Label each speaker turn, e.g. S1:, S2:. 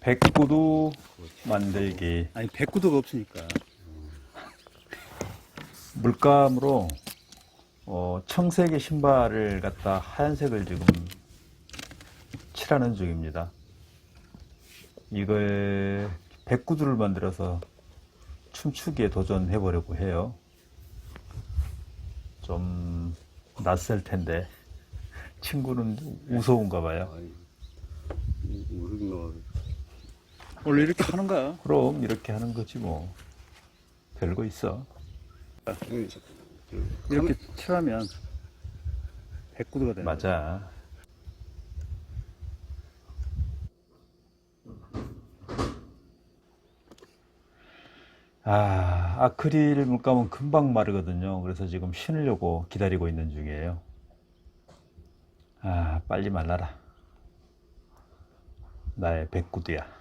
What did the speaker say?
S1: 백구두 만들기
S2: 아니 백구도가 없으니까.
S1: 물감으로 어, 청색의 신발을 갖다 하얀색을 지금 칠하는 중입니다. 이걸 백구두를 만들어서 춤추기에 도전해 보려고 해요. 좀 낯설 텐데 친구는 무서운가 봐요.
S3: 뭐
S2: 원래 이렇게 하는 거야.
S1: 그럼 이렇게 하는 거지 뭐 별거 있어.
S2: 이렇게 칠하면 백구도가 되는 거야.
S1: 맞아. 아, 아크릴 물감은 금방 마르거든요. 그래서 지금 신으려고 기다리고 있는 중이에요. 아, 빨리 말라라. 나의 백구두야.